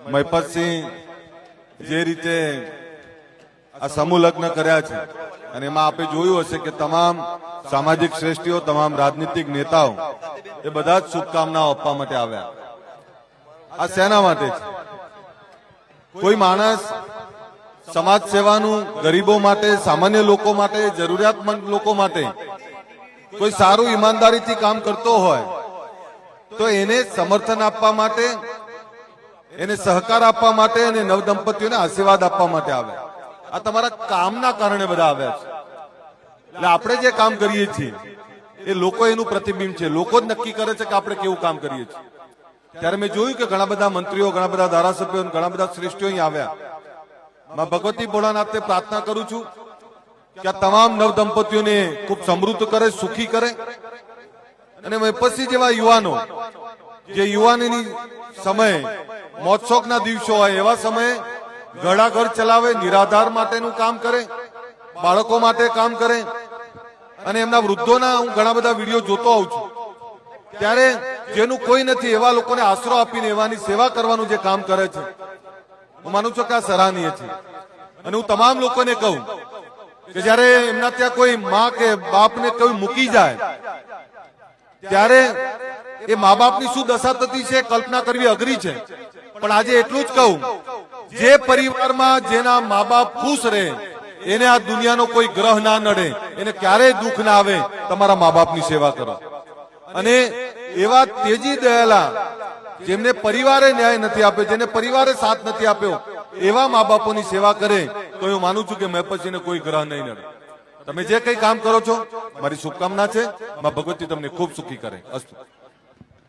મહિપતસિંહ જે રીતે આ સમૂહ લગ્ન કર્યા છે અને એમાં આપણે જોયું હશે કે તમામ સામાજિક શ્રેષ્ઠીઓ, તમામ રાજનીતિક નેતાઓ એ બધા જ શુભકામનાઓ આપવા માટે આવ્યા. આ શેના માટે છે? કોઈ માણસ સમાજ સેવાનું ગરીબો માટે, સામાન્ય લોકો માટે, જરૂરિયાતમંદ લોકો માટે કોઈ સારું ઈમાનદારીથી કામ કરતો હોય, તો એને સમર્થન આપવા માટે એને સહકાર આપવા માટે અને નવદંપતિઓને આશીર્વાદ આપવા માટે આવે. આ તમારા કામના કારણે બધા આવ્યા છે. એટલે આપણે જે કામ કરીએ છીએ, એ લોકો એનું પ્રતિબિંબ છે. લોકો જ નક્કી કરે છે કે આપણે કેવું કામ કરીએ છીએ. ત્યારે મેં જોયું કે ઘણા બધા મંત્રીઓ, ઘણા બધા ધારાસભ્યો ઘણા બધા શ્રેષ્ઠીઓ અહીં આવ્યા. માં ભગવતી ભોળાનાથને પ્રાર્થના કરું છું કે આ તમામ નવદંપતીઓને ખૂબ સમૃદ્ધ કરે, સુખી કરે. અને પછી જેવા યુવાનો જે યુવાનીની સમયે, મોજશોખના દિવસો હોય એવા સમયે ઘડા ઘર ચલાવે, નિરાધાર માટેનું કામ કરે, બાળકો માટે કામ કરે. અને એમના વૃદ્ધોના હું ઘણા બધા વીડિયો જોતો આવું છું. ત્યારે જેનું કોઈ નથી, એવા લોકોને આશરો આપીને એવાની સેવા કરવાનું જે કામ કરે છે. હું માનું છું કે આ સરાહનીય છે. અને હું તમામ લોકોને કહું કે જ્યારે એમના ત્યાં કોઈ માં કે બાપને કોઈ મૂકી જાય, ત્યારે એ મા બાપની શું દશા થતી છે, કલ્પના કરવી અઘરી છે. પણ આજે એટલું જ કહું, જે પરિવારમાં જેના મા બાપ ખુશ રહે, એને આ દુનિયાનો કોઈ ગ્રહ ના નડે, એને ક્યારેય દુઃખ ના આવે, તમારા મા બાપની સેવા કરો. અને એવા તેજી દયાલા, જેમને પરિવારે ન્યાય નથી આપ્યો, જેને પરિવારે સાથ નથી આપ્યો, એવા મા બાપોની સેવા કરે, તો હું માનું છું કે મેં પછીને કોઈ ગ્રહ નહીં નડે. તમે જે કઈ કામ કરો છો, મારી શુભકામના છે, મા ભગવતી તમને ખૂબ સુખી કરે. અસ્તુ.